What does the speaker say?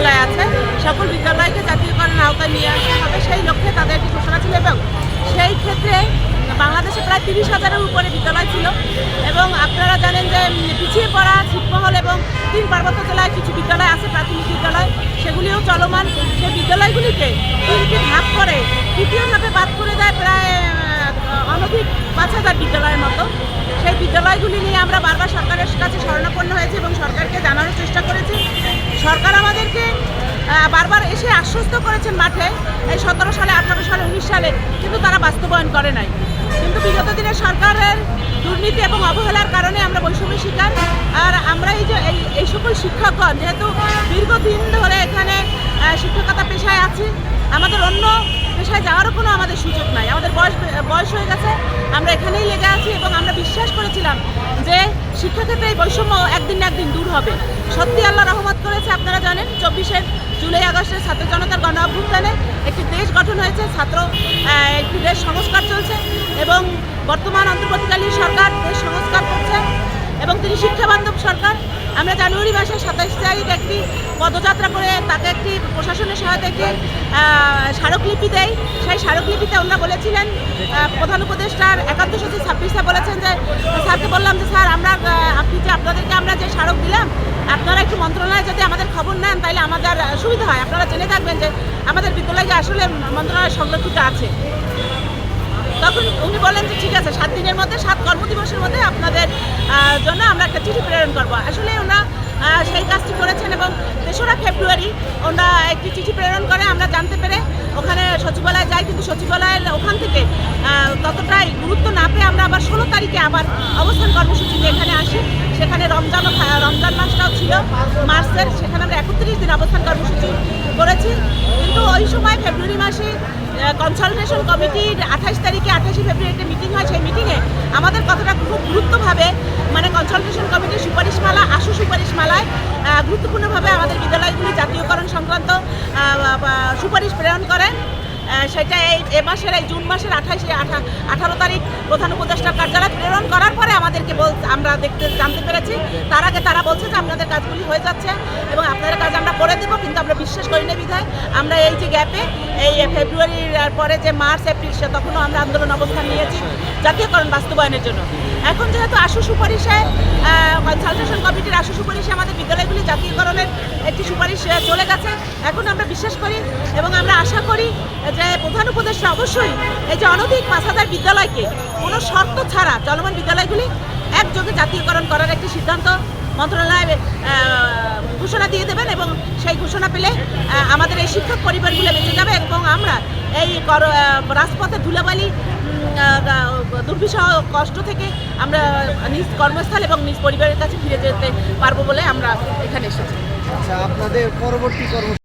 বিদ্যালয় আছে, সকল বিদ্যালয়কে জাতীয়করণের আওতায় নিয়ে আসা হবে, সেই লক্ষ্যে তাদের একটি ঘোষণা ছিল এবং সেই ক্ষেত্রে বাংলাদেশে প্রায় তিরিশ হাজারের উপরে বিদ্যালয় ছিল এবং আপনারা জানেন যে পিছিয়ে পড়া ছিটমহল এবং তিন পার্বত্য জেলায় কিছু বিদ্যালয় আছে, প্রাথমিক বিদ্যালয়, সেগুলিও চলমান। সেই বিদ্যালয়গুলিকে তিনটি ভাগ করে তৃতীয় ধাপে বাদ করে দেয় প্রায় অনধিক পাঁচ হাজার বিদ্যালয়ের মতো। সেই বিদ্যালয়গুলি নিয়ে আমরা বারবার সরকারের কাছে শরণাপন্ন হয়েছি এবং সরকারকে জানানোর চেষ্টা করেছি সরকার আমাদেরকে বারবার এসে আশ্বস্ত করেছেন মাঠে, এই সতেরো সালে, আঠারো সালে, উনিশ সালে, কিন্তু তারা বাস্তবায়ন করে নাই। কিন্তু বিগত দিনে সরকারের দুর্নীতি এবং অবহেলার কারণে আমরা বৈষম্য শিকার। আর আমরা এই যে, এই এই সকল শিক্ষকগণ, যেহেতু দীর্ঘদিন ধরে এখানে শিক্ষকতা পেশায় আছি, আমাদের অন্য পেশায় যাওয়ারও কোনো আমাদের সুযোগ নাই। আমাদের বয়স বয়স হয়ে গেছে, আমরা এখানেই লেগে আছি এবং আমরা বিশ্বাস যে শিক্ষাক্ষেত্রে এই বৈষম্য একদিন না একদিন দূর হবে। সত্যি আল্লাহ রহমত করেছে, আপনারা জানেন, চব্বিশে জুলাই আগস্টে ছাত্র জনতার গণ অভ্যুত্থানে একটি দেশ গঠন হয়েছে, ছাত্র একটি দেশ সংস্কার চলছে এবং বর্তমান অন্তর্বর্তীকালীন সরকার দেশ সংস্কার করছে এবং তিনি শিক্ষাবান্ধব সরকার। আমরা জানুয়ারি মাসে সাতাইশ তারিখ একটি পদযাত্রা করে তাকে একটি প্রশাসনের সহায়তা একটি স্মারকলিপি দেয় সেই স্মারকলিপিতে ওনারা বলেছিলেন প্রধান উপদেষ্টার একান্ত সচিব ছাব্বিশে বলেছেন যে, স্যারকে বললাম যে, স্যার, আমরা আপনি যে আপনাদেরকে আমরা যে স্মারক দিলাম, আপনারা একটু মন্ত্রণালয়ে যদি আমাদের খবর নেন তাহলে আমাদের সুবিধা হয়। আপনারা জেনে থাকবেন যে, আমাদের বিদ্যালয়ে আসলে মন্ত্রণালয় সংরক্ষিত আছে। তখন উনি বলেন যে, ঠিক আছে, সাত দিনের মধ্যে, সাত কর্মদিবসের মধ্যে আপনাদের জন্য আমরা একটা চিঠি প্রেরণ করব। আসলে ওনা সেই কাজটি করেছেন এবং তেসরা ফেব্রুয়ারি ওনা একটি চিঠি প্রেরণ করে। আমরা জানতে পেরে ওখানে সচিবালয়ে যাই, কিন্তু সচিবালয়ের ওখান থেকে ততটাই গুরুত্ব না পেয়ে আমরা আবার ষোলো তারিখে আবার অবস্থান কর্মসূচি নিয়ে এখানে আসি। সেখানে রমজানও থা- রমজান মাসটাও ছিল, মার্চের, সেখানে আমরা একত্রিশ দিন অবস্থান কর্মসূচি করেছি। কিন্তু ওই সময় ফেব্রুয়ারি মাসে কনসালটেশন কমিটির আঠাশ তারিখে আঠাশে ফেব্রুয়ারি একটা মিটিং হয়, সেই মিটিংয়ে আমাদের কথাটা খুব গুরুত্বভাবে মানে কনসালটেশন কমিটির সুপারিশমালা, আশু সুপারিশমালায় গুরুত্বপূর্ণভাবে আমাদের বিদ্যালয়গুলি জাতীয়করণ সংক্রান্ত সুপারিশ প্রেরণ করেন। সেটা এই এ মাসের, এই জুন মাসের আঠাশে আঠারো তারিখ প্রধান উপদেষ্টা কার্যালয় প্রেরণ করার পরে আমাদেরকে বল আমরা দেখতে, জানতে পেরেছি। তার আগে তারা বলছে যে আপনাদের কাজগুলি হয়ে যাচ্ছে এবং আপনাদের কাজ আমরা করে দেবো, কিন্তু আমরা বিশ্বাস করি না বিধায়। আমরা এই যে গ্যাপে এই ফেব্রুয়ারির পরে যে মার্চ, এপ্রিল, সে তখনও আমরা আন্দোলন অবস্থান নিয়েছি। জাতীয়করণ বাস্তবায়নের জন্য। এখন যেহেতু আশু সুপারিশে কনসালটেশন কমিটির আশু সুপারিশে আমাদের বিদ্যালয়গুলি জাতীয়করণের একটি সুপারিশ চলে গেছে। এখন আমরা বিশ্বাস করি এবং আমরা আশা করি যে প্রধান উপদেষ্টা অবশ্যই এই যে অনধিক পাঁচ হাজার বিদ্যালয়কে, কোনো শর্ত ছাড়া চলমান বিদ্যালয়গুলি একযোগে জাতীয়করণ করার একটি সিদ্ধান্ত মন্ত্রণালয় ঘোষণা দিয়ে দেবেন এবং সেই ঘোষণা পেলে আমাদের এই শিক্ষক পরিবারগুলো বেঁচে যাবে এবং আমরা এই রাজপথে ধুলাবালি দুর্বিষহ কষ্ট থেকে আমরা নিজ কর্মস্থল এবং নিজ পরিবারের কাছে ফিরে যেতে পারব বলে আমরা এখানে এসেছি। আচ্ছা আপনাদের পরবর্তী কর্ম